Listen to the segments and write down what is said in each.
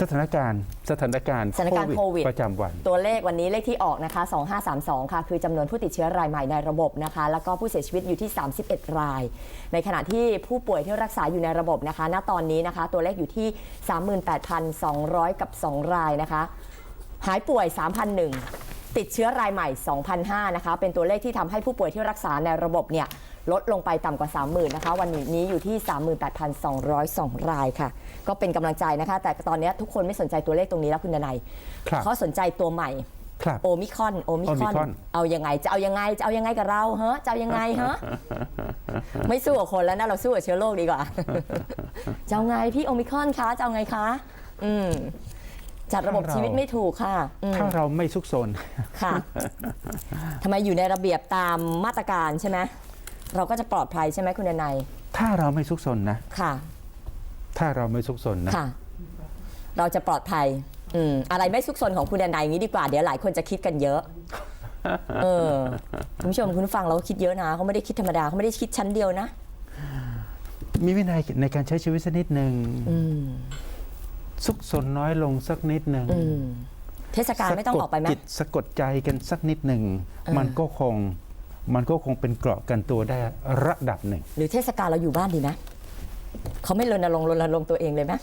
สถานการณ์สถานการณ์สถานการณ์โควิด ประจำวัน ตัวเลขวันนี้เลขที่ออกนะคะ 2532 ค่ะ คือจำนวนผู้ติดเชื้อรายใหม่ในระบบนะคะ แล้วก็ผู้เสียชีวิตอยู่ที่ 31 ราย ในขณะที่ผู้ป่วยที่รักษาอยู่ในระบบนะคะ ณ ตอนนี้นะคะ ตัวเลขอยู่ที่ 38,200 กับ 2 รายนะคะ หายป่วย 3,001 ติดเชื้อรายใหม่ 2,005นะคะ เป็นตัวเลขที่ทำให้ผู้ป่วยที่รักษาในระบบเนี่ย ลดลงไปต่ำกว่า 30,000นะคะ วันนี้อยู่ที่ 38,202 รายค่ะ ก็เป็นกำลังใจนะคะ แต่ตอนนี้ทุกคนไม่สนใจตัวเลขตรงนี้แล้วคุณดนัยครับเขาสนใจตัวใหม่ครับโอมิคอนโอมิคอน Omicron เอายังไง จะเอายังไง จะเอายังไงกับเราเฮ้จะเอายังไงฮะไม่สู้กับคนแล้วนะเราสู้กับเชื้อโรคดีกว่า จะเอาไงพี่โอมิคอนคะจะเอาไงคะ อืมจัดระบบถ้าเราชีวิตไม่ถูกค่ะอืมถ้าเราไม่ซุกซน ค่ะทำไมอยู่ในระเบียบตามมาตรการใช่ไหม เราก็จะปลอดภัยใช่ไหมคุณดนัยถ้าเราไม่ซุกซนนะ ค่ะ ถ้าเราไม่ซุกซนนะ ค่ะ เราจะปลอดภัย อืมอะไรไม่ซุกซนของคุณดนัยอย่างนี้ดีกว่าเดี๋ยวหลายคนจะคิดกันเยอะเออคุณผู้ชมคุณผู้ฟังเราก็คิดเยอะนะเขาไม่ได้คิดธรรมดาเขาไม่ได้คิดชั้นเดียวนะ มีวินัยในการใช้ชีวิตสักนิดหนึ่งอืมซุกซนน้อยลงสักนิดหนึ่งอืมเทศกาลไม่ต้องออกไปไหมสะดจิตสะกดใจกันสักนิดหนึ่งเออมันก็คง มันก็คงเป็นเกราะกันตัวได้ระดับหนึ่ง หรือเทศกาลเราอยู่บ้านดีไหมเขาไม่รณรงค์รณรงค์ตัวเองเลยไหม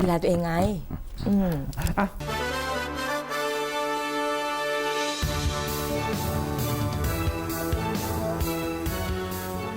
ดูแลตัวเองไง อืม อะ